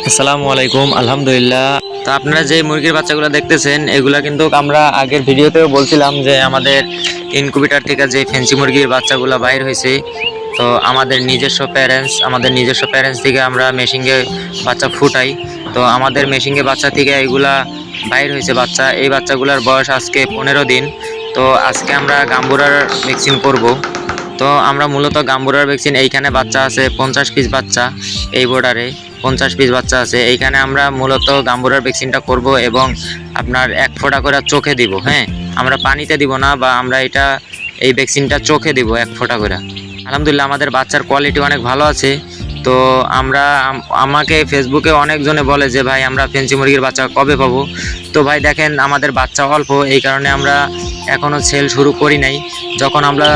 আসসালামু আলাইকুম, আলহামদুলিল্লাহ। তো আপনারা যে মুরগির বাচ্চাগুলো দেখতেছেন, এগুলা কিন্তু আমরা আগের ভিডিওতেও বলছিলাম যে আমাদের ইনকুবেটার থেকে যে ফেন্সি মুরগির বাচ্চাগুলো বাইর হয়েছে, তো আমাদের নিজস্ব প্যারেন্টস আমাদের নিজস্ব প্যারেন্টস থেকে আমরা মেশিনে বাচ্চা ফুটাই। তো আমাদের মেশিনে বাচ্চা থেকে এগুলা বাইর হয়েছে বাচ্চা। এই বাচ্চাগুলোর বয়স আজকে পনেরো দিন। তো আজকে আমরা গাম্বুরার ভ্যাকসিন করব। তো আমরা মূলত গাম্বুরার ভ্যাকসিন এইখানে বাচ্চা আছে, পঞ্চাশ পিস বাচ্চা এই বর্ডারে পঞ্চাশ পিস বাচ্চা আছে। এইখানে আমরা মূলত গাম্বুরার ভ্যাকসিনটা করব এবং আপনার এক ফোঁটা করে চোখে দিব হ্যাঁ? আমরা পানিতে দিব না বা আমরা এটা, এই ভ্যাকসিনটা চোখে দিব এক ফোঁটা করে। আলহামদুলিল্লাহ, আমাদের বাচ্চার কোয়ালিটি অনেক ভালো আছে। তো আমরা আমাকে ফেসবুকে অনেকজনে বলে যে, ভাই, আমরা ফেন্সি মুরগির বাচ্চা কবে পাবো? তো ভাই, দেখেন, আমাদের বাচ্চা অল্প, এই কারণে আমরা এখনও সেল শুরু করি নাই। যখন আমরা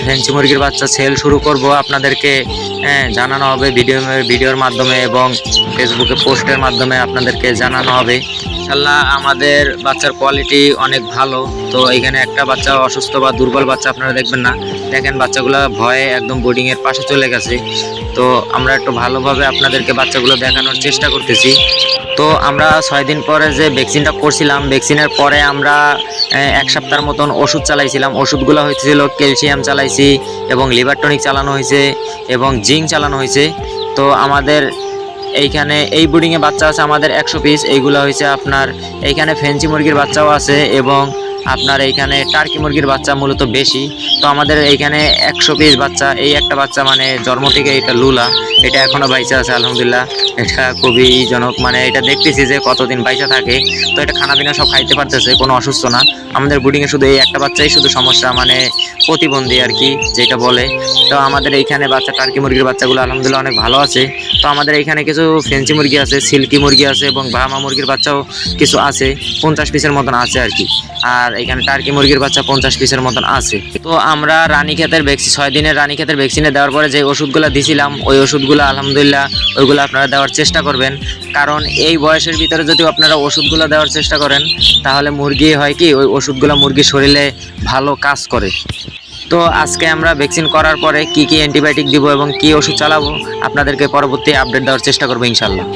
ফেন্সি মুরগির বাচ্চা সেল শুরু করব আপনাদেরকে হ্যাঁ, জানানো হবে ভিডিও ভিডিওর মাধ্যমে এবং ফেসবুকে পোস্টের মাধ্যমে আপনাদেরকে জানানো হবে। ইনশাল্লাহ আমাদের বাচ্চার কোয়ালিটি অনেক ভালো। তো এখানে একটা বাচ্চা অসুস্থ বা দুর্বল বাচ্চা আপনারা দেখবেন না। দেখেন বাচ্চাগুলো ভয়ে একদম বোর্ডিংয়ের পাশে চলে গেছে। তো আমরা একটু ভালোভাবে আপনাদেরকে বাচ্চাগুলো দেখানোর চেষ্টা করতেছি। তো আমরা ছয় দিন পরে যে ভ্যাকসিনটা করছিলাম ভ্যাকসিনের পরে আমরা এক সপ্তাহের মতন ওষুধ চালাইছিলাম। ওষুধগুলো হয়েছিল ক্যালসিয়াম চালাইছি এবং লিভার টনিক চালানো হয়েছে এবং জিঙ্ক চালানো হয়েছে তো আমাদের এইখানে এই বোর্ডিংয়ে বাচ্চা আছে আমাদের একশো পিস এইগুলো হয়েছে আপনার এইখানে ফেন্সি মুরগির বাচ্চাও আছে এবং আপনার এইখানে টার্কি মুরগির বাচ্চা মূলত বেশি। তো আমাদের এইখানে একশো পিস বাচ্চা, এই একটা বাচ্চা মানে জন্ম থেকে এটা লুলা, এটা এখনও বাইচা আছে, আলহামদুলিল্লাহ। এটা খুবই জনক মানে এটা দেখতেছি যে কতদিন বাইচা থাকে। তো এটা খানা পিনা সব খাইতে পারতেছে, কোনো অসুস্থ না। আমাদের ব্রিডিংয়ে শুধু এই একটা বাচ্চাই শুধু সমস্যা মানে প্রতিবন্ধী আর কি, যেটা বলে। তো আমাদের এইখানে বাচ্চা টার্কি মুরগির বাচ্চাগুলো আলহামদুলিল্লাহ অনেক ভালো আছে। তো আমাদের এইখানে কিছু ফেন্সি মুরগি আছে, সিল্কি মুরগি আছে এবং বাহামা মুরগির বাচ্চাও কিছু আছে, পঞ্চাশ পিসের মতন আছে আর কি। আর এখানে টার্কি মুরগির বাচ্চা পঞ্চাশ পিসের মতন আছে। তো আমরা রানীক্ষেতের ভ্যাকসিন ছয় দিনের রানীক্ষেতের ভ্যাকসিনে দেওয়ার পরে যে ওষুধগুলো দিছিলাম, ওই ওষুধগুলো আলহামদুলিল্লাহ ওইগুলো আপনারা দেওয়ার চেষ্টা করবেন। কারণ এই বয়সের ভিতরে যদি আপনারা ওষুধগুলো দেওয়ার চেষ্টা করেন, তাহলে মুরগি হয় কি, ওই ওষুধগুলো মুরগির শরীরে ভালো কাজ করে। তো আজকে আমরা ভ্যাকসিন করার পরে কি কি অ্যান্টিবায়োটিক দিব এবং কি ওষুধ চালাবো, আপনাদেরকে পরবর্তী আপডেট দেওয়ার চেষ্টা করব ইনশাল্লাহ